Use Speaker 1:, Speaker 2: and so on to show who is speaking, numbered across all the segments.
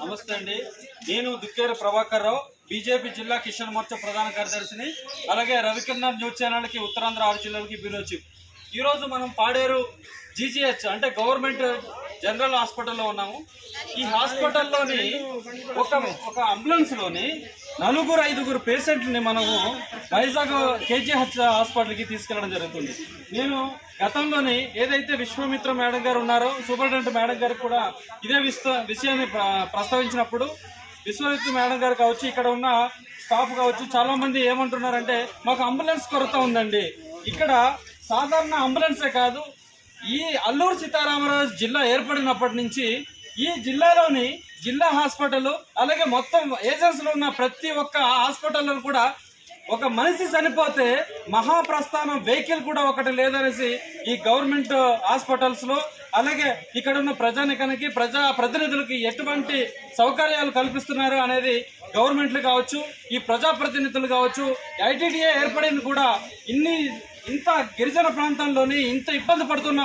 Speaker 1: నమస్తే అండి. నేను దుక్కేరు ప్రభాకర్ రావు బీజేపీ జిల్లా కిషన్ మోర్చా ప్రధాన కార్యదర్శిని అలాగే రవికిరణ్ న్యూస్ ఛానల్కి ఉత్తరాంధ్ర ఆరు జిల్లాలకి బ్యూరో చీఫ్ ఈరోజు మనం పాడేరు జీజీహెచ్ అంటే గవర్నమెంట్ జనరల్ హాస్పిటల్లో ఉన్నాము. ఈ హాస్పిటల్లోని ఒక ఒక అంబులెన్స్లోని నలుగురు ఐదుగురు పేషెంట్ని మనము వైజాగ్ కేజీహెచ్ హాస్పిటల్కి తీసుకెళ్ళడం జరుగుతుంది. నేను గతంలోని ఏదైతే విశ్వమిత్ర మేడం గారు ఉన్నారో సూపరింటెండెంట్ మేడం గారికి కూడా ఇదే విస్త విషయాన్ని ప్ర- ప్రస్తావించినప్పుడు విశ్వమిత్ర మేడం గారు కావచ్చు ఇక్కడ ఉన్న స్టాఫ్ కావచ్చు చాలామంది ఏమంటున్నారంటే మాకు అంబులెన్స్ కొరత ఉందండి. ఇక్కడ సాధారణ అంబులెన్సే కాదు ఈ అల్లూరు సీతారామరాజు జిల్లా ఏర్పడినప్పటి నుంచి ఈ జిల్లాలోని జిల్లా హాస్పిటల్ అలాగే మొత్తం ఏజెన్సీలో ఉన్న ప్రతి ఒక్క హాస్పిటల్లో కూడా ఒక మనిషి చనిపోతే మహాప్రస్థానం వెహికల్ కూడా ఒకటి లేదనేసి ఈ గవర్నమెంట్ హాస్పిటల్స్లో అలాగే ఇక్కడ ఉన్న ప్రజానికానికి ప్రజా ప్రతినిధులకి ఎటువంటి సౌకర్యాలు కల్పిస్తున్నారు అనేది గవర్నమెంట్లు కావచ్చు ఈ ప్రజాప్రతినిధులు కావచ్చు ఐటీడీఏ ఏర్పడింది కూడా ఇన్ని ఇంత గిరిజన ప్రాంతంలోని ఇంత ఇబ్బంది పడుతున్న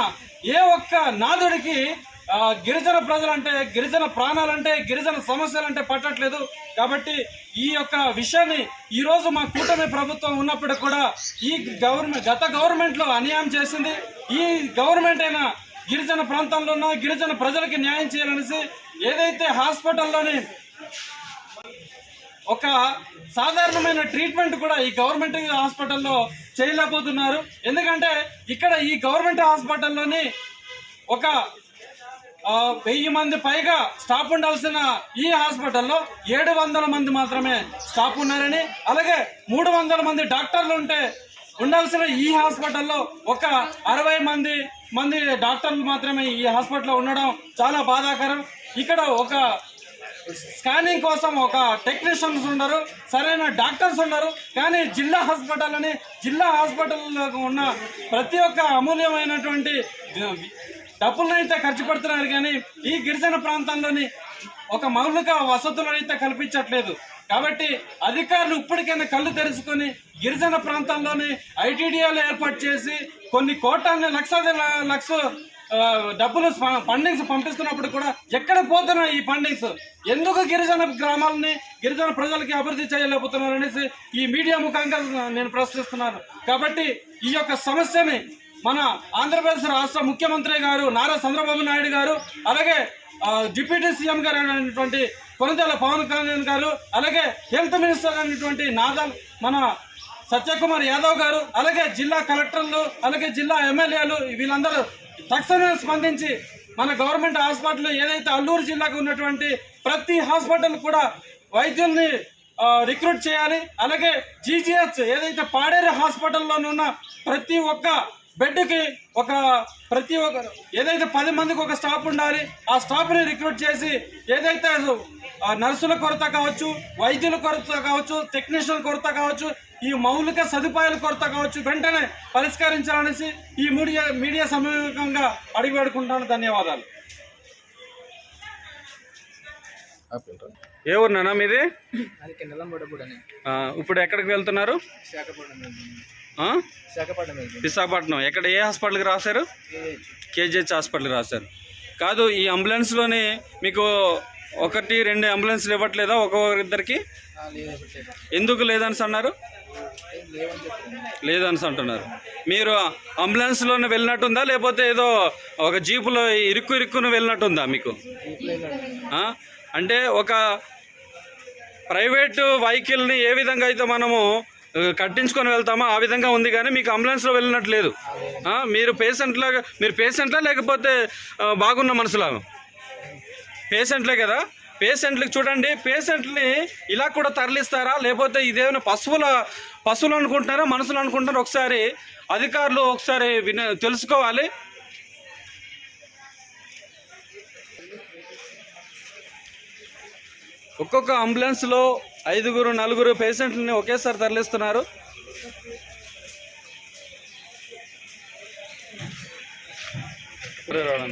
Speaker 1: ఏ ఒక్క నాదుడికి గిరిజన ప్రజలంటే గిరిజన ప్రాణాలంటే గిరిజన సమస్యలంటే పట్టట్లేదు. కాబట్టి ఈ యొక్క విషయాన్ని ఈరోజు మా కూటమి ప్రభుత్వం ఉన్నప్పుడు కూడా ఈ గవర్నమెంట్ గత గవర్నమెంట్లో అన్యాయం చేసింది. ఈ గవర్నమెంట్ అయినా గిరిజన ప్రాంతంలో ఉన్న గిరిజన ప్రజలకి న్యాయం చేయాలనేసి ఏదైతే హాస్పిటల్లోని ఒక సాధారణమైన ట్రీట్మెంట్ కూడా ఈ గవర్నమెంట్ హాస్పిటల్లో చేయలేకపోతున్నారు. ఎందుకంటే ఇక్కడ ఈ గవర్నమెంట్ హాస్పిటల్లోని ఒక వెయ్యి మంది పైగా స్టాఫ్ ఉండాల్సిన ఈ హాస్పిటల్లో ఏడు వందల మంది మాత్రమే స్టాఫ్ ఉన్నారని అలాగే మూడు వందల మంది డాక్టర్లు ఉంటే ఉండాల్సిన ఈ హాస్పిటల్లో ఒక అరవై మంది మంది డాక్టర్లు మాత్రమే ఈ హాస్పిటల్లో ఉండడం చాలా బాధాకరం. ఇక్కడ ఒక స్కానింగ్ కోసం ఒక టెక్నీషియన్స్ ఉండరు సరైన డాక్టర్స్ ఉండరు కానీ జిల్లా హాస్పిటల్ని జిల్లా హాస్పిటల్లో ఉన్న ప్రతి ఒక్క అమూల్యమైనటువంటి డబ్బులను అయితే ఖర్చు పెడుతున్నారు కానీ ఈ గిరిజన ప్రాంతంలోని ఒక మౌలిక వసతులను అయితే కల్పించట్లేదు. కాబట్టి అధికారులు ఇప్పటికైనా కళ్ళు తెరుచుకొని గిరిజన ప్రాంతంలోని ఐటీడీఏలు ఏర్పాటు చేసి కొన్ని కోటాన్ని లక్ష లక్ష డబ్బులు ఫండింగ్స్ పంపిస్తున్నప్పుడు కూడా ఎక్కడ పోతున్నాయి ఈ ఫండింగ్స్ ఎందుకు గిరిజన గ్రామాలని గిరిజన ప్రజలకి అభివృద్ధి చేయలేకపోతున్నారు అనేసి ఈ మీడియా ముఖంగా నేను ప్రశ్నిస్తున్నాను. కాబట్టి ఈ యొక్క సమస్యని మన ఆంధ్రప్రదేశ్ రాష్ట్ర ముఖ్యమంత్రి గారు నారా చంద్రబాబు నాయుడు గారు అలాగే డిప్యూటీ సీఎం గారు అయినటువంటి కొనతెల పవన్ కళ్యాణ్ గారు అలాగే హెల్త్ మినిస్టర్ అయినటువంటి నాదల్ మన సత్యకుమార్ యాదవ్ గారు అలాగే జిల్లా కలెక్టర్లు అలాగే జిల్లా ఎమ్మెల్యేలు వీళ్ళందరూ తక్షణమే స్పందించి మన గవర్నమెంట్ హాస్పిటల్ ఏదైతే అల్లూరు జిల్లాకు ఉన్నటువంటి ప్రతి హాస్పిటల్ కూడా వైద్యుల్ని రిక్రూట్ చేయాలి. అలాగే జీజీహెచ్ ఏదైతే పాడేరు హాస్పిటల్లో ఉన్న ప్రతి ఒక్క బెడ్కి ఒక ప్రతి ఒక్క ఏదైతే పది మందికి ఒక స్టాఫ్ ఉండాలి ఆ స్టాఫ్ని రిక్రూట్ చేసి ఏదైతే నర్సుల కొరత కావచ్చు వైద్యుల కొరత కావచ్చు టెక్నీషియన్ కొరత కావచ్చు ఈ మౌలిక సదుపాయాల కొరత కావచ్చు వెంటనే పరిష్కరించాలనేసి ఈ మీడియా మీడియా సమూహంగా అడిగి పెడుకుంటాను ధన్యవాదాలు. ఏ ఊరు నాన్న మీది? ఇప్పుడు ఎక్కడికి వెళ్తున్నారు?
Speaker 2: విశాఖపట్నం
Speaker 1: ఎక్కడ ఏ హాస్పిటల్కి రాశారు? కేజీహెచ్ హాస్పిటల్కి రాశారు. కాదు ఈ అంబులెన్స్లోని మీకు ఒకటి రెండు అంబులెన్స్లు ఇవ్వట్లేదా ఒక్కొక్కరిద్దరికి?
Speaker 2: ఆ, లేదు పెట్టలేదు.
Speaker 1: ఎందుకు లేదని అన్నారు లేదని అంటున్నారు. మీరు అంబులెన్స్లోనే వెళ్ళినట్టుందా? లేకపోతే ఏదో ఒక జీపులో ఇరుక్కు ఇరుక్కును వెళ్ళినట్టుందా మీకు? అంటే ఒక ప్రైవేటు వెహికల్ని ఏ విధంగా అయితే మనము కట్టించుకొని వెళ్తామో ఆ విధంగా ఉంది కానీ మీకు అంబులెన్స్లో వెళ్ళినట్లేదు. లేదు మీరు పేషెంట్లా మీరు పేషెంట్లా లేకపోతే బాగున్న మనుషులా పేషెంట్లే కదా? పేషెంట్లకు చూడండి పేషెంట్ని ఇలా కూడా తరలిస్తారా? లేకపోతే ఇదేమైనా పశువుల పశువులు అనుకుంటున్నారా మనుషులు అనుకుంటున్నారా? ఒకసారి అధికారులు ఒకసారి విన తెలుసుకోవాలి. ఒక్కొక్క అంబులెన్స్లో ఐదుగురు నలుగురు పేషెంట్లని ఒకేసారి తరలిస్తున్నారు. రావడం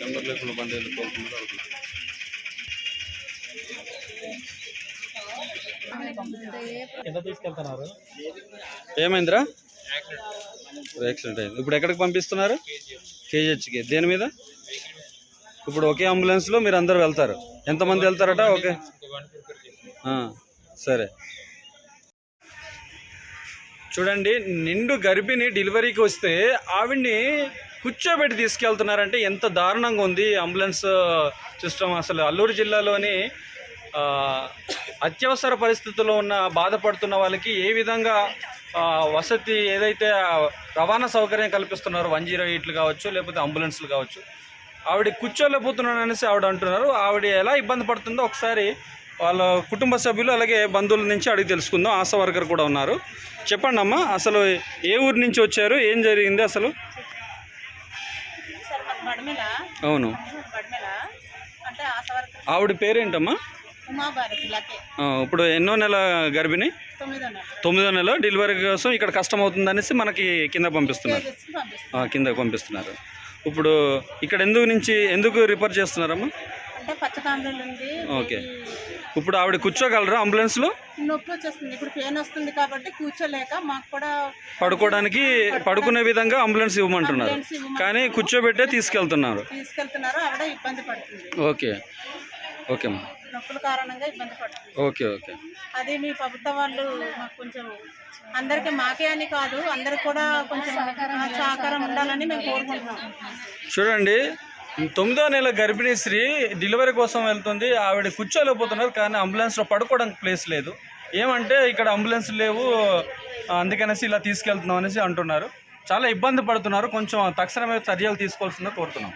Speaker 1: నెంబర్ లేకుండా బండి
Speaker 2: ఎంత తీసుకెళ్తున్నారు?
Speaker 1: ఏమైందిరా? యాక్సిడెంట్. అయింది. ఇప్పుడు ఎక్కడికి పంపిస్తున్నారు? కేజీహెచ్కి. దేని మీద? ఇప్పుడు ఒకే అంబులెన్స్లో మీరు అందరు వెళ్తారు. ఎంతమంది వెళ్తారట? ఓకే సరే. చూడండి నిండు గర్భిణి డెలివరీకి వస్తే ఆవిడ్ని కూర్చోబెట్టి తీసుకెళ్తున్నారంటే ఎంత దారుణంగా ఉంది అంబులెన్స్ సిస్టమ్. అసలు అల్లూరు జిల్లాలోని అత్యవసర పరిస్థితుల్లో ఉన్న బాధపడుతున్న వాళ్ళకి ఏ విధంగా వసతి ఏదైతే రవాణా సౌకర్యం కల్పిస్తున్నారో వన్ జీరో ఎయిట్లు కావచ్చు లేకపోతే అంబులెన్స్లు కావచ్చు ఆవిడ కూర్చోలేకపోతున్నాను అనేసి ఆవిడ అంటున్నారు. ఆవిడ ఎలా ఇబ్బంది పడుతుందో ఒకసారి వాళ్ళ కుటుంబ సభ్యులు అలాగే బంధువుల నుంచి అడిగి తెలుసుకుందాం. ఆశా వర్కర్ కూడా ఉన్నారు. చెప్పండి అమ్మా అసలు ఏ ఊరి నుంచి వచ్చారు? ఏం జరిగింది అసలు? అవును. ఆవిడ పేరేంటమ్మా? ఇప్పుడు ఎన్నో నెల గర్భిణి?
Speaker 3: తొమ్మిదో నెల.
Speaker 1: డెలివరీ కోసం ఇక్కడ కష్టం అవుతుందనేసి మనకి కింద పంపిస్తున్నారు. కింద పంపిస్తున్నారు. ఇప్పుడు ఇక్కడ ఎందుకు నుంచి ఎందుకు రిపేర్ చేస్తున్నారమ్మా? ఓకే. ఇప్పుడు ఆవిడ కూర్చోగలరా అంబులెన్స్లో?
Speaker 3: నొప్పి వచ్చేస్తుంది. ఇప్పుడు పెయిన్ వస్తుంది కాబట్టి కూర్చోలేక మాకు కూడా
Speaker 1: పడుకోవడానికి పడుకునే విధంగా అంబులెన్స్ ఇవ్వమంటున్నారు.
Speaker 3: ఇవ్వమని
Speaker 1: కానీ కూర్చోబెట్టే తీసుకెళ్తున్నారు.
Speaker 3: తీసుకెళ్తున్నారు. ఆవిడ ఇబ్బంది పడుతుంది.
Speaker 1: ఓకే. ఓకే అమ్మా.
Speaker 3: నొప్పుల కారణంగా ఇబ్బంది పడుతుంది.
Speaker 1: Okay okay.
Speaker 3: అది మీ ప్రభుత్వం వాళ్ళు మాకు కొంచెం అందరికీ మాకే అని కాదు అందరికి కూడా కొంచెం సహకారం ఉండాలని మేము కోరుకుంటున్నాం.
Speaker 1: చూడండి తొమ్మిదో నెల గర్భిణీ స్త్రీ డెలివరీ కోసం వెళ్తుంది. ఆవిడ కూర్చోలేకపోతున్నారు కానీ అంబులెన్స్లో పడుకోవడానికి ప్లేస్ లేదు. ఏమంటే ఇక్కడ అంబులెన్స్ లేవు అందుకనేసి ఇలా తీసుకెళ్తున్నాం అనేసి అంటున్నారు. చాలా ఇబ్బంది పడుతున్నారు. కొంచెం తక్షణమే చర్యలు తీసుకోవాల్సిందో కోరుతున్నాం.